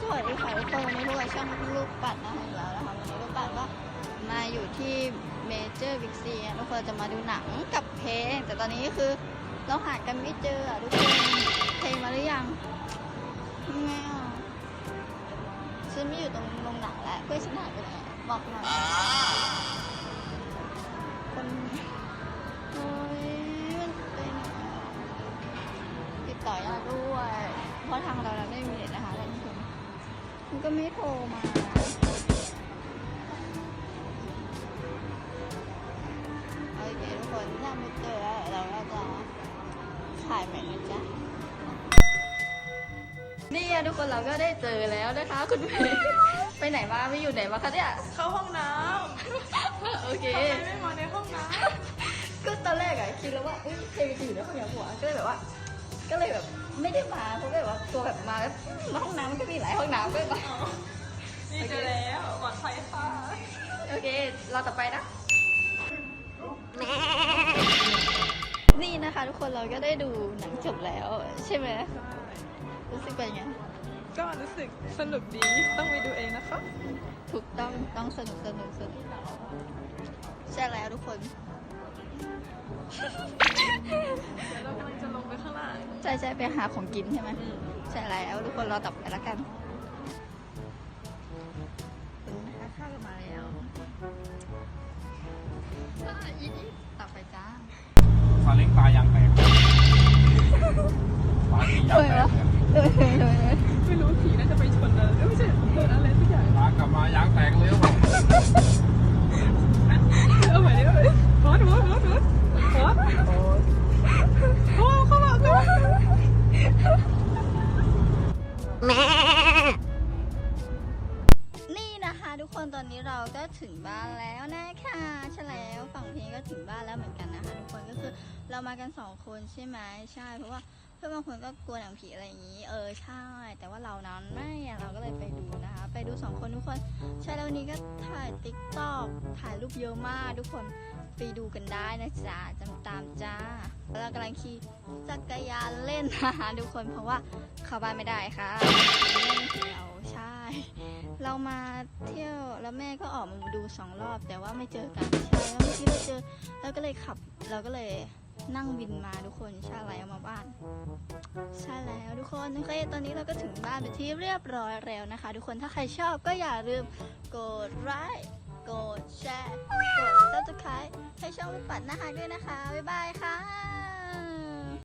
สวัสดีค่ะทุกคนวันนี้พวกเราช่องลูกปัดนะคะอีกแล้วนะคะวันนี้ลูกปัดก็มาอยู่ที่เมเจอร์บิ๊กซีทุกคนจะมาดูหนังกับเพลง แต่ตอนนี้คือเราหากันไม่เจอทุกคนเพลงมาหรือยังไม่อะฉันไม่อยู่ตรงโรงหนังแล้วเพื่อนฉันหายไปไหนบอกหน่อยคนโอ้ยมันไปไหนติดต่อยาด้วย เพราะทางเราเราไม่มีเน็ตนะคะ มมันก็ไม่โทรมาโอเคทุกคนถ้าไม่เจอเราก็จะถ่ายใหม่นะจ๊ะนี่อะทุกคนเราก็ได้เจอแล้วนะคะ คุณเมย์ไปไหนมาไม่อยู่ไหนมาคะเนี่ยเข้าห้องน้โอเคำทำไมไม่มาในห้องน้ก็ตอนแรกอะคิดแล้วว่าเอ้ยเคยไปอยู่ในห้องน้ำหัวก็เลยแบบว่า ก็เลยแบบไม่ได้มาเพราะแบบว่าตัวแบบมาแล้วมาห้องน้ำมันก็มีหลายห้องน้ำก็เลยมาำนี่เจอแล้วปลอดภัยค่ะโอเค เราต่อไปนะ นี่นะคะทุกคนเราก็ได้ดูหนังจบแล้ว ใช่ไหมรู้สึกเป็นไง ก็รู้สึกสนุกดีต้องไปดูเองนะคะ ถูกต้องต้องสนุกสนุกสนุกใช่แล้วทุกคน ช่ใช่ไปหาของกินใช่ไหมใช่แล้วทุกคนรอต่อไปแล้วกันคุณนะคะข้าวก็มาแล้วอะอีกต่อไปจ้าซาเล้งปลาย นะคะทุกคนตอนนี้เราก็ถึงบ้านแล้วนะคะใช่แล้วฝั่งเพลงก็ถึงบ้านแล้วเหมือนกันนะคะทุกคนก็คือเรามากันสองคนใช่ไหมใช่ เพราะว่าเพื่อนบางคนก็กลัวหนังผีอะไรอย่างนี้ เออใช่ แต่ว่าเรานั้นไม่เราก็เลยไปดูนะคะ ไปดูสองคนทุกคนใช่แล้ววันนี้ก็ถ่ายติ๊กต็อกถ่ายรูปเยอะมากทุกคนไปดูกันได้นะจ๊ะจำตามจ้าเรากำลังขี่จักรยานเล่นนะคะทุกคนเพราะว่าเข้าบ้านไม่ได้ค่ะเล่นเดียว เรามาเที่ยวแล้วแม่ก็ออกมาดูสองรอบ แต่ว่าไม่เจอกันใช่แล้วเมื่อกี้เราเจอเราก็เลยขับ เราก็เลยนั่งวินมาทุกคนใช่แล้วมาบ้าน ใช่แล้วทุกคนโอเคตอนนี้เราก็ถึงบ้านไปที่เรียบร้อยแล้วนะคะ ทุกคนถ้าใครชอบก็อย่าลืมกดไลค์กดแชร์กด subscribe ให้ช่องปัดนะคะด้วยนะคะบ๊ายบายค่ะ